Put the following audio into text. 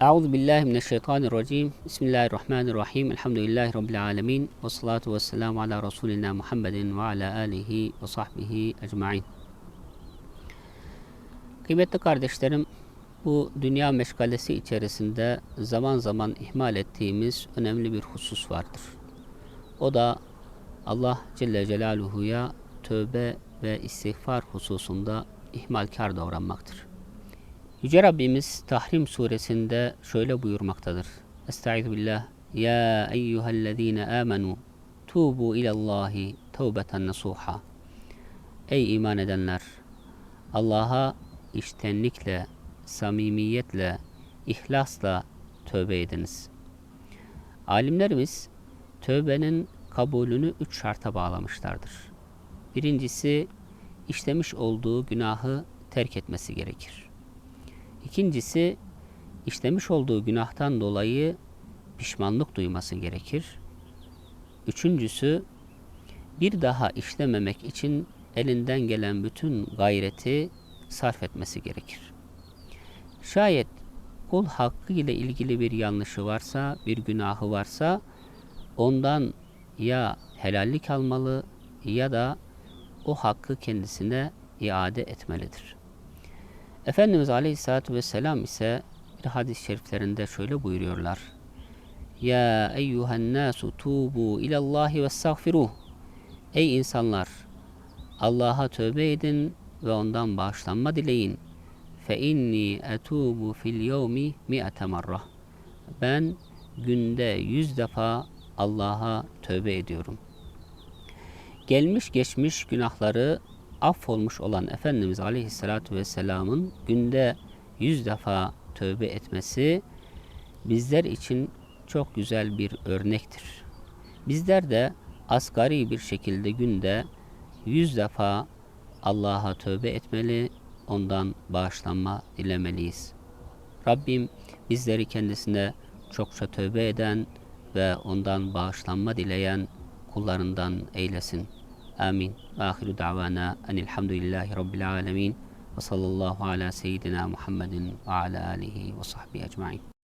Euzu billahi mineşşeytanirracim. Bismillahirrahmanirrahim. Elhamdülillahi rabbil alamin. Ves salatu vesselamu ala resulina Muhammedin ve ala alihi ve sahbihi ecmaîn. Kıymetli kardeşlerim, bu dünya meşgalesi içerisinde zaman zaman ihmal ettiğimiz önemli bir husus vardır. O da Allah Celle Celaluhu'ya tövbe ve istiğfar hususunda ihmalkar davranmaktır. Yüce Rabbimiz Tahrim suresinde şöyle buyurmaktadır. Estaizu billah. Ya eyyühellezine amenu tubu ilallahi tevbeten nasuha. Ey iman edenler! Allah'a iştenlikle, samimiyetle, ihlasla tövbe ediniz. Alimlerimiz tövbenin kabulünü üç şarta bağlamışlardır. Birincisi, işlemiş olduğu günahı terk etmesi gerekir. İkincisi, işlemiş olduğu günahtan dolayı pişmanlık duyması gerekir. Üçüncüsü, bir daha işlememek için elinden gelen bütün gayreti sarf etmesi gerekir. Şayet kul hakkı ile ilgili bir yanlışı varsa, bir günahı varsa ondan ya helallik almalı ya da o hakkı kendisine iade etmelidir. Efendimiz Aleyhisselatü Vesselam ise bir hadis-i şeriflerinde şöyle buyuruyorlar. Ya eyyuhen nasu tubu ilallahi ve estağfiruh. Ey insanlar! Allah'a tövbe edin ve ondan bağışlanma dileyin. Fe inni etubu fil yevmi mi'ate marrah. Ben günde yüz defa Allah'a tövbe ediyorum. Gelmiş geçmiş günahları affolmuş olan Efendimiz Aleyhisselatü Vesselam'ın günde yüz defa tövbe etmesi bizler için çok güzel bir örnektir. Bizler de asgari bir şekilde günde yüz defa Allah'a tövbe etmeli, ondan bağışlanma dilemeliyiz. Rabbim bizleri kendisine çokça tövbe eden ve ondan bağışlanma dileyen kullarından eylesin. Amin. Ve ahiru davana enilhamdülillahi rabbil alemin. Ve sallallahu ala seyyidina Muhammedin ve ala alihi ve sahbihi ecmain.